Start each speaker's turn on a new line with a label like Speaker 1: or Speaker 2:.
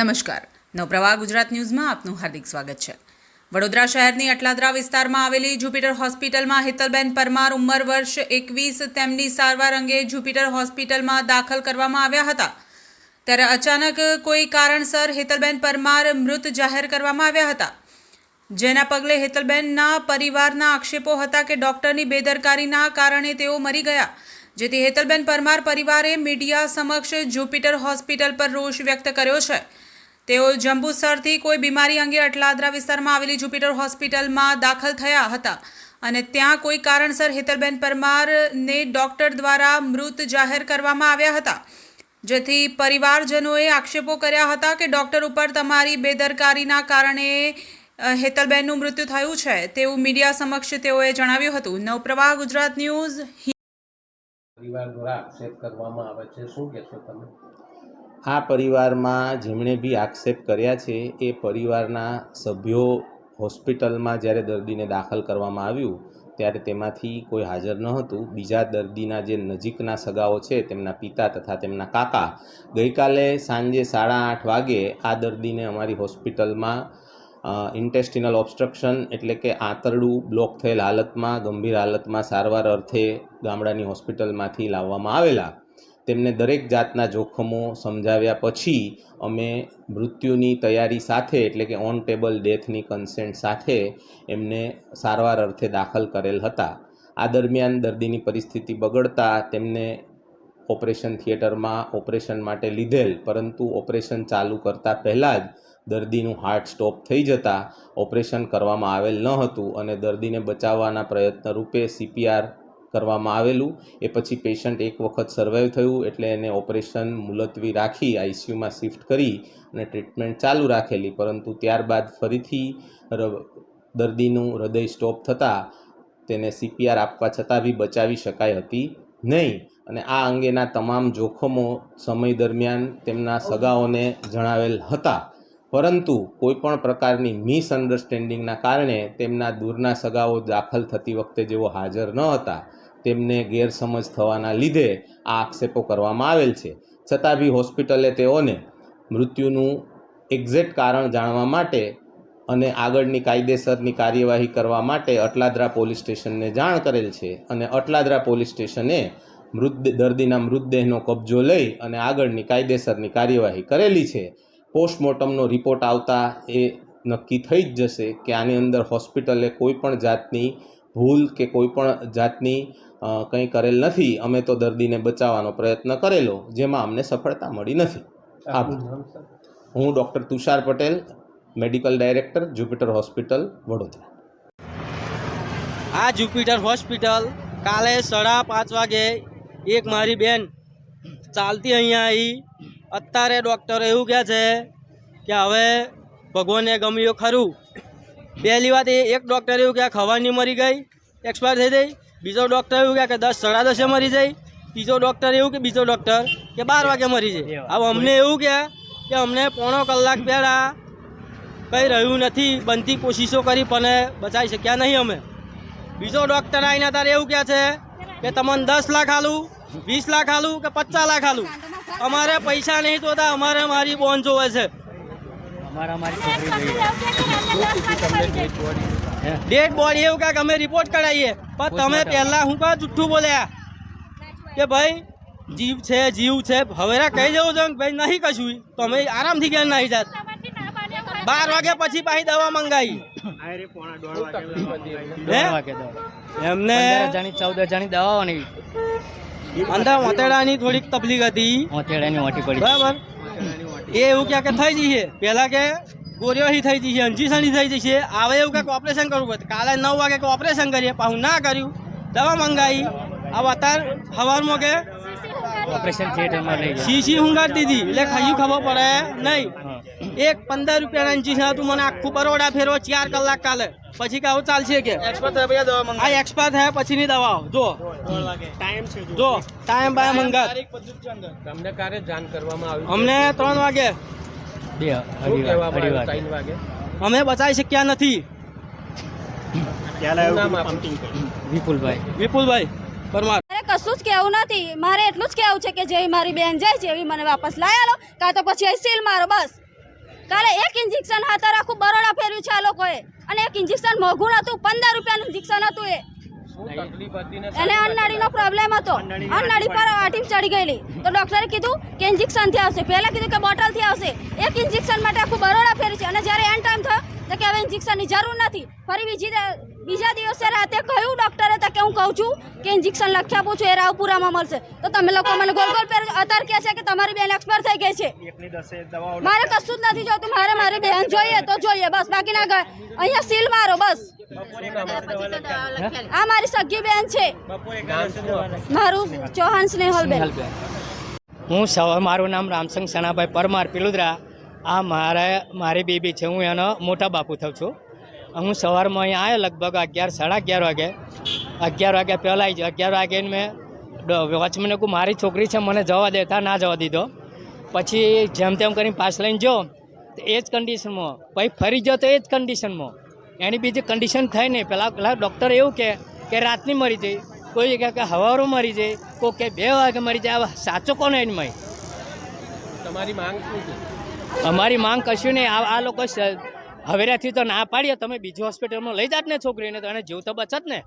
Speaker 1: નમસ્કાર. નવપ્રવાહ ગુજરાત ન્યૂઝમાં આપનું હાર્દિક સ્વાગત છે. વડોદરા શહેરની અટલાદરા વિસ્તારમાં આવેલી જુપિટર હોસ્પિટલમાં હેતલબેન પરમાર ઉંમર વર્ષ એકવીસ તેમની સારવાર અંગે જુપિટર હોસ્પિટલમાં દાખલ કરવામાં આવ્યા હતા. ત્યારે અચાનક કોઈ કારણસર હેતલબેન પરમાર મૃત જાહેર કરવામાં આવ્યા હતા. જેના પગલે હેતલબેનના પરિવારના આક્ષેપો હતા કે ડોક્ટરની બેદરકારીના કારણે તેઓ મરી ગયા. જેથી હેતલબેન પરમાર પરિવારે મીડિયા સમક્ષ જુપિટર હોસ્પિટલ પર રોષ વ્યક્ત કર્યો છે. તેઓ જંબુસરથી કોઈ બીમારી અંગે અટલાદરા વિસ્તારમાં આવેલી જુપિટર હોસ્પિટલમાં દાખલ થયા હતા અને ત્યાં કોઈ કારણસર હેતલબેન પરમારને ડોક્ટર દ્વારા મૃત જાહેર કરવામાં આવ્યા હતા. જેથી પરિવારજનોએ આક્ષેપો કર્યા હતા કે ડોક્ટર ઉપર તમારી બેદરકારીના કારણે હેતલબેનનું મૃત્યુ થયું છે તેવું મીડિયા સમક્ષ તેઓએ જણાવ્યું હતું. નવપ્રવાહ, ગુજરાત ન્યૂઝ
Speaker 2: પરિવાર દ્વારા આક્ષેપ કરવામાં આવે છે. શું કહેશો તમે?
Speaker 3: આ પરિવારમાં જેમણે બી આક્ષેપ કર્યા છે, એ પરિવારના સભ્યો હોસ્પિટલમાં જ્યારે દર્દીને દાખલ કરવામાં આવ્યું, ત્યારે તેમાંથી કોઈ હાજર ન હતું બીજા દર્દીના જે નજીકના સગાઓ છે, તેમના પિતા તથા તેમના કાકા, ગઈકાલે સાંજે સાડા આઠ વાગે આ દર્દીને અમારી હોસ્પિટલમાં ઇન્ટેસ્ટિનલ ઓબસ્ટ્રક્શન એટલે કે આંતરડું બ્લોક થયેલ હાલતમાં, ગંભીર હાલતમાં સારવાર અર્થે ગામડાની હોસ્પિટલમાંથી લાવવામાં આવેલા. તેમને દરેક જાતના જોખમો સમજાવ્યા પછી અમે મૃત્યુની તૈયારી સાથે, એટલે કે ઓન ટેબલ ડેથની કન્સેન્ટ સાથે એમને સારવાર અર્થે દાખલ કરેલ હતા. આ દરમિયાન દર્દીની પરિસ્થિતિ બગડતા તેમને ઓપરેશન થિયેટરમાં ઓપરેશન માટે લીધેલ, પરંતુ ઓપરેશન ચાલુ કરતાં પહેલાં જ દર્દીનું હાર્ટ સ્ટોપ થઈ જતાં ઓપરેશન કરવામાં આવેલ ન હતું અને દર્દીને બચાવવાના પ્રયત્ન રૂપે સીપીઆર કરવામાં આવેલું. એ પછી પેશન્ટ એક વખત સર્વાઈવ થયું એટલે એને ઓપરેશન મુલતવી રાખી આઈસીયુમાં શિફ્ટ કરી અને ટ્રીટમેન્ટ ચાલુ રાખેલી. પરંતુ ત્યારબાદ ફરીથી દર્દીનું હૃદય સ્ટોપ થતાં તેને સીપીઆર આપવા છતાં બી બચાવી શકાય હતી નહીં. અને આ અંગેના તમામ જોખમો સમય દરમિયાન તેમના સગાઓને જણાવેલ હતા. પરંતુ કોઈપણ પ્રકારની મિસઅન્ડરસ્ટેન્ડિંગના કારણે તેમના દૂરના સગાઓ દાખલ થતી વખતે જેઓ હાજર ન હતા. તેમને ગેરસમજ થવાના લીધે આ આક્ષેપો કરવામાં આવેલ છે. છતાં બી હોસ્પિટલે તેઓને મૃત્યુનું એક્ઝેક્ટ કારણ જાણવા માટે અને આગળની કાયદેસરની કાર્યવાહી કરવા માટે અટલાદરા પોલીસ સ્ટેશનને જાણ કરેલ છે અને અટલાદરા પોલીસ સ્ટેશને મૃતદેહ દર્દીના મૃતદેહનો કબજો લઈ અને આગળની કાયદેસરની કાર્યવાહી કરેલી છે. પોસ્ટમોર્ટમનો રિપોર્ટ આવતા એ નક્કી થઈ જ જશે કે આની અંદર હોસ્પિટલે કોઈ પણ જાતની ભૂલ કે કોઈ પણ જાતની કંઈ કરેલ નથી. અમે તો દર્દીને બચાવવાનો પ્રયત્ન કરેલો જેમાં અમને સફળતા મળી નથી. હું doctor Tushar Patel medical director Jupiter hospital Vadodara.
Speaker 4: આ જુપિટર હોસ્પિટલ કાલે સાડા પાંચ વાગે એક મારી બેન ચાલતી અહીંયા આવી અત્યારે ડૉક્ટર એવું કહે છે કે હવે ભગવાને ગમ્યું ખરું. પહેલી વાત એ એક ડૉક્ટર એવું કહે ખવાની મરી ગઈ એક્સપાયર થઈ ગઈ. બીજો ડૉક્ટર એવું કહે કે દસ સાડા દસે મરી જાય. ત્રીજો ડૉક્ટર એવું કે બીજો ડૉક્ટર કે બાર વાગે મરી જાય. હવે અમને એવું કહે કે અમને પોણો કલાક પહેલાં કંઈ રહ્યું નથી બનતી કોશિશો કરી પણ બચાવી શક્યા નહીં અમે. બીજો ડૉક્ટર આવીને તારે એવું કહે છે કે તમને દસ લાખ આલું વીસ લાખ આલું કે પચાસ લાખ આલું. અમારે પૈસા નહીં જોતા અમારે મારી બોન જોવે છે. ડેડ બોડી એવું કહે અમે રિપોર્ટ કરાવીએ. પણ તમે પહેલાં હું કહો જુઠ્ઠું બોલ્યા. કે ભાઈ જીવ છે જીવ છે. હવે કહી જવું છે કે ભાઈ નહીં કશું. તો અમે આરામથી ઘેર નાહી જાત. બાર વાગ્યા પછી પાછી દવા મંગાવી? એમને
Speaker 5: જાણી ચૌદ જાણી દવાઓની
Speaker 4: અંદર ઓતેડાની થોડીક તકલીફ હતી.
Speaker 5: ઓતેડાની ઓટી પડી.
Speaker 4: બરાબર. એ એવું ક્યાં કે થઈ જઈએ. પહેલાં કે ગોરીઓથી થઈ જશે અંજીસણી થઈ જશે આવે એવું કંઈક ઓપરેશન કરવું પડે કાલે નવ વાગે કે ઓપરેશન કરીએ. પાછું ના કર્યું. દવા મંગાવી. આ અત્યારે સવારમાં કે
Speaker 5: ઓપરેશન થિયેટરમાં લઈ ગયા
Speaker 4: શીશી હુંગાડી દીધી? એટલે ખાયું ખબર પડે? નહીં. એક પંદર રૂપિયાના ઇન્ચીસ હતું. મને આખું બરોડા ફેરવો ચાર કલાક કાલે. પછી કે? આવું ચાલશે કે આ એક્સપાયર થયા પછીની દવાઓ જો. જો. ટાઈમ બાય મંગાત
Speaker 2: તમને ક્યારે જાણ કરવામાં આવ્યું
Speaker 4: અમને ત્રણ વાગે.
Speaker 5: બે અઢી
Speaker 2: વાગે
Speaker 4: અમે બચાવી શક્યા નથી?
Speaker 5: વિપુલભાઈ.
Speaker 4: વિપુલભાઈ પરમાર.
Speaker 6: મારે કશું જ કહેવું નથી. મારે એટલું જ કહેવું છે કે જે મારી બેન જાય છે એવી મને વાપસ લાવી આલો. કાં તો પછી અહીં સીલ મારો બસ. કાલે એક ઇન્જેક્શન હાથર આખું બરોડા ફેર્યું છે આ લોકોએ. અને એક ઇન્જેક્શન મોઘું હતું પંદર રૂપિયાનું ઇન્જેક્શન હતું એ. એને અન્નાળીનો પ્રોબ્લેમ હતો. અન્નાળી પર આટીમ ચડી ગયેલી. તો ડોક્ટરે કીધું કે ઇન્જેક્શનથી આવશે. પહેલાં કીધું કે બોટલથી આવશે. એક ઇન્જેક્શન માટે આખું બરોડા ફેરી છે. અને જ્યારે એન્ડ ટાઈમ થયો તો કે હવે ઇન્જેક્શનની જરૂર નથી. ફરી બીજી બીજા દિવસે રાતે કહ્યું ડોક્ટરે તો કે હું કહું છું કે ઇન્જેક્શન લખી આપું છું એ રાવપુરામાં મળશે. તો તમે લોકો મને ગોલ ગોલ પેર અત્યારે કહે છે કે તમારી બેન એક્સપર્ટ થઈ ગઈ છે. મારે કશું જ નથી જોતું. મારે મારી બેન જોઈએ તો જોઈએ. બસ બાકી ના ગਏ અહીંયા સીલ મારો બસ. આ મારી સગી બેન છે. મારું ચૌહાણ સ્નેહલબેન
Speaker 5: હું સવા મારું નામ રામસંગ સણાભાઈ પરમાર પિલુદરા. આ મારા, મારી બેબી છે, હું એનો મોટા બાપુ થઉં છું. હું સવારમાં અહીંયા આવ્યો લગભગ અગિયાર, સાડા અગિયાર વાગે. અગિયાર વાગ્યા પહેલાં આવી જાય અગિયાર વાગે મેં વોચમેને કહું મારી છોકરી છે, મને જવા દેતા ના જવા દીધો. પછી જેમ તેમ કરીને પાસ લઈને જો તો એ જ કન્ડિશનમાં પછી ફરી જાઓ તો એ જ કન્ડિશનમાં એની બીજી કન્ડિશન થઈ નહીં. પહેલાં પહેલાં ડૉક્ટર એવું કહે કે રાતની મરી જઈ. કોઈ કહે કે હવારો મરી જાય કોઈ કે બે વાગે મરી જાય. સાચો કોને એની
Speaker 2: તમારી માંગ શું છે?
Speaker 5: અમારી માંગ કશું નહીં. આ આ લોકો હવેરાથી તો ના પાડીએ. તમે બીજી હોસ્પિટલમાં લઈ જાત ને છોકરીને તો એને જીવ તો બચત ને.